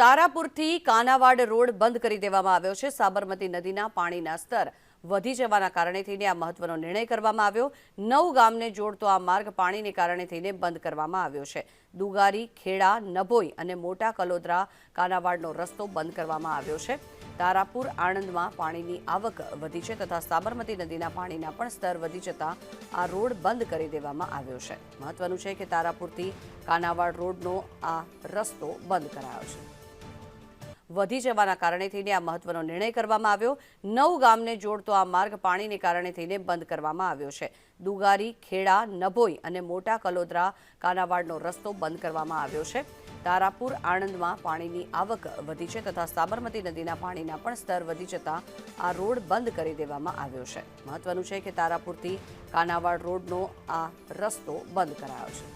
તારાપુરથી કાનાવાડ road બંધ કરી દેવામાં આવ્યો છે. સાબરમતી નદીના પાણીના સ્તર વધી જવાના કારણે થઈને આ મહત્વનો નિર્ણય કરવામાં આવ્યો. નવ ગામને જોડતો આ માર્ગ પાણીને કારણે થઈને બંધ કરવામાં આવ્યો છે. દુગારી, ખેડા, નભોઈ અને મોટા કલોદરા કાનાવાડનો રસ્તો બંધ કરવામાં આવ્યો છે. તારાપુર, આણંદમાં પાણીની આવક વધી છે તથા સાબરમતી નદીના પાણીના પણ સ્તર વધી જતા આ રોડ બંધ કરી દેવામાં આવ્યો છે. મહત્વનું છે કે તારાપુરથી કાનાવાડ રોડનો આ રસ્તો બંધ કરાયો છે. વધી જવાના કારણે થઈને આ મહત્વનો નિર્ણય કરવામાં આવ્યો. નવ ગામને જોડતો આ માર્ગ પાણીને કારણે થઈને બંધ કરવામાં આવ્યો છે. દુગારી, ખેડા, નભોઈ અને મોટા કલોદરા, કાનાવાડનો રસ્તો બંધ કરવામાં આવ્યો છે. તારાપુર, આણંદમાં પાણીની આવક વધી છે તથા સાબરમતી નદીના પાણીના પણ સ્તર વધી જતા આ રોડ બંધ કરી દેવામાં આવ્યો છે. મહત્વનું છે કે તારાપુરથી કાનાવાડ રોડનો આ રસ્તો બંધ કરાયો છે.